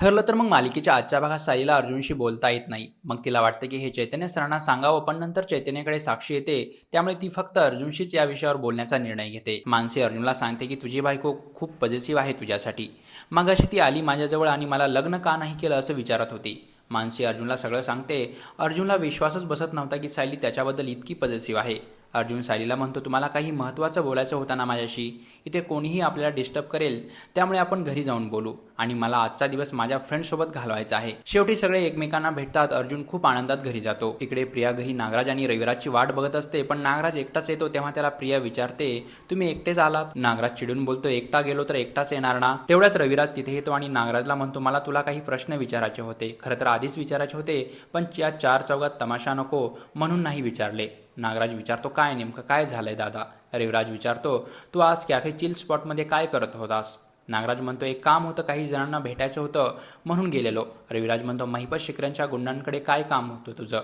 ठरलं तर मग मालिकेच्या आजच्या भागात साईला अर्जुनशी बोलता येत नाही. मग तिला वाटतं की हे चैतन्य सरांना सांगावं पण नंतर चैतन्याकडे साक्षी येते. त्यामुळे ती फक्त अर्जुनशीच या विषयावर बोलण्याचा निर्णय घेते. मानसी अर्जुनला सांगते की तुझी बायको खूप पॉझिटिव्ह आहे तुझ्यासाठी. मग अशी ती आली माझ्याजवळ आणि मला लग्न का नाही केलं असं विचारत होती. मानसी अर्जुनला सगळं सांगते. अर्जुनला विश्वासच बसत नव्हता की सायली त्याच्याबद्दल इतकी पजेसिव्ह आहे. अर्जुन सायलीला म्हणतो तुम्हाला काही महत्त्वाचं बोलायचं होतं ना माझ्याशी? इथे कोणीही आपल्याला डिस्टर्ब करेल त्यामुळे आपण घरी जाऊन बोलू. आणि मला आजचा दिवस माझ्या फ्रेंडसोबत घालवायचा आहे. शेवटी सगळे एकमेकांना भेटतात अर्जुन खूप आनंदात घरी जातो. इकडे प्रिया घरी नागराज आणि रविराजची वाट बघत असते पण नागराज एकटाच येतो तेव्हा त्याला प्रिया विचारते तुम्ही एकटेच आलात? नागराज चिडून बोलतो एकटा गेलो तर एकटाच येणार ना? तेवढ्यात रविराज तिथे येतो आणि नागराजला म्हणतो मला तुला काही प्रश्न विचारायचे होते. खरं तर आधीच विचारायचे होते पण या चार चौघात तमाशा नको म्हणून नाही विचारले. नागराज विचारतो काय नेमकं काय झालंय दादा? रविराज विचारतो तू आज कॅफे चिल स्पॉटमध्ये काय करत होतास? नागराज म्हणतो एक काम होतं काही जणांना भेटायचं होतं म्हणून गेलेलो. रविराज म्हणतो महिपत शिकऱ्यांच्या गुंडांकडे काय काम होतं तुझं?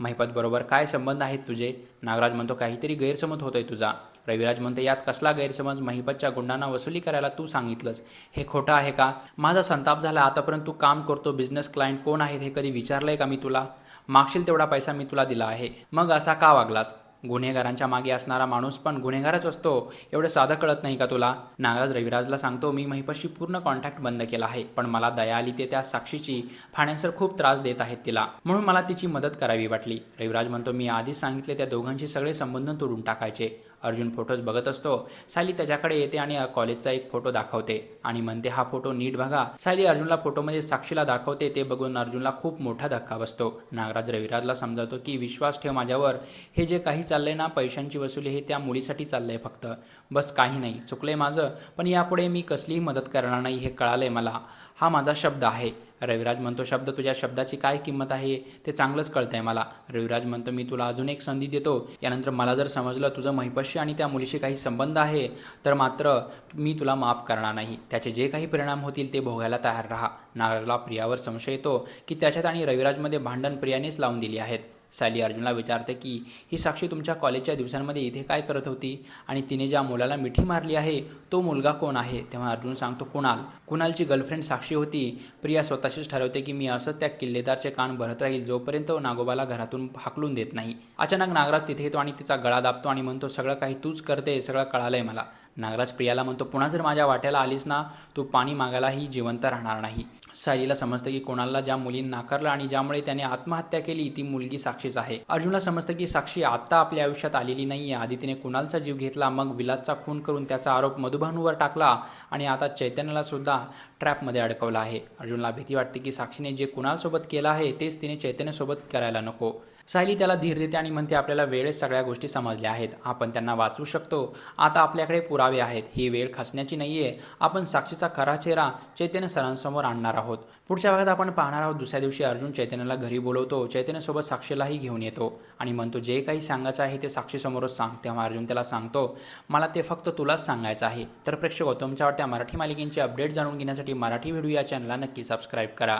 महिपत बरोबर काय संबंध आहेत तुझे? नागराज म्हणतो काहीतरी गैरसमज होतोय तुझा. रविराज म्हणतो यात कसला गैरसमज? महिपतच्या गुंडांना वसुली करायला तू सांगितलंस. हे खोटं आहे का? माझा संताप झाला आतापर्यंत तू काम करतो बिझनेस क्लायंट कोण आहेत हे कधी विचारलंय का मी तुला? मागशील तेवढा पैसा मी तुला दिला आहे. मग असा का वागलास? गुन्हेगारांच्या मागे असणारा माणूस पण गुन्हेगारच असतो. एवढं साधं कळत नाही का तुला? नागराज रविराजला सांगतो मी महिपाशी पूर्ण कॉन्टॅक्ट बंद केला आहे पण मला दया आली ते त्या साक्षीची फायनान्सर खूप त्रास देत आहेत तिला. म्हणून मला तिची मदत करावी वाटली. रविराज म्हणतो मी आधीच सांगितले त्या दोघांचे सगळे संबंध तोडून टाकायचे. अर्जुन फोटोज बघत असतो. सायली त्याच्याकडे येते आणि कॉलेजचा एक फोटो दाखवते आणि म्हणते हा फोटो नीट बघा. सायली अर्जुनला फोटोमध्ये साक्षीला दाखवते. ते बघून अर्जुनला खूप मोठा धक्का बसतो. नागराज रविराजला समजावतो की विश्वास ठेव माझ्यावर. हे जे काही चाललंय ना पैशांची वसुली हे त्या मुलीसाठी चाललंय फक्त. बस काही नाही. चुकलंय माझं. पण यापुढे मी कसलीही मदत करणार नाही हे कळालंय मला. हा माझा शब्द आहे. रविराज म्हणतो शब्द तुझ्या शब्दाची काय किंमत आहे? ते चांगलंच कळतंय मला. रविराज म्हणतो मी तुला अजून एक संधी देतो. यानंतर मला जर समजलं तुझं महिपशी आणि त्या मुलीशी काही संबंध आहे तर मात्र मी तुला माफ करणार नाही. त्याचे जे काही परिणाम होतील ते भोगायला तयार राहा. नागराजला प्रियावर संशय येतो की त्याच्यात आणि रविराजमध्ये भांडण प्रियानेच लावून दिली आहेत. सायली अर्जुनला विचारते की ही साक्षी तुमच्या कॉलेजच्या दिवसांमध्ये इथे काय करत होती? आणि तिने ज्या मुलाला मिठी मारली आहे तो मुलगा कोण आहे? तेव्हा अर्जुन सांगतो कुणाल. कुणालची गर्लफ्रेंड साक्षी होती. प्रिया स्वतःशीच ठरवते की मी असंच त्या किल्लेदारचे कान भरत राहील जोपर्यंत नागोबाला घरातून हाकलून देत नाही. अचानक नागराज तिथे येतो आणि तिचा गळा दाबतो आणि म्हणतो सगळं काही तूच करते सगळं कळालंय मला. नागराज प्रियाला म्हणतो पुन्हा जर माझ्या वाट्याला आलीस ना तू पाणी मागायलाही जिवंत राहणार नाही. सायलीला समजतं की कोणाला ज्या मुलीने नाकारलं आणि ज्यामुळे त्याने आत्महत्या केली ती मुलगी साक्षीच आहे. अर्जुनला समजतं की साक्षी आता आपल्या आयुष्यात आलेली नाहीये. आधी तिने कुणालचा जीव घेतला मग विलासचा खून करून त्याचा आरोप मधुभानूवर टाकला आणि आता चैतन्याला सुद्धा ट्रॅपमध्ये अडकवला आहे. अर्जुनला भीती वाटते की साक्षीने जे कुणालसोबत केलं आहे तेच तिने चैतन्यसोबत करायला नको. सायली त्याला धीर देते आणि म्हणते आपल्याला वेळेस सगळ्या गोष्टी समजल्या आहेत. आपण त्यांना वाचवू शकतो. आता आपल्याकडे पुरावे आहेत. ही वेळ खचण्याची नाहीये. आपण साक्षीचा खरा चेहरा चैतन्य सरांसमोर आणणार आहोत. पुढच्या भागात आपण पाहणार आहोत दुसऱ्या दिवशी अर्जुन चैतन्याला घरी बोलवतो. चैतन्यसोबत साक्षीलाही घेऊन येतो आणि म्हणतो जे काही सांगायचं आहे ते साक्षीसमोरच सांग. तेव्हा अर्जुन त्याला सांगतो मला ते फक्त तुलाच सांगायचं आहे. तर प्रेक्षक तुमच्या आवडत्या मराठी मालिकेंची अपडेट जाणून घेण्यासाठी मराठी व्हिडिओ या चॅनलला नक्की सबस्क्राईब करा.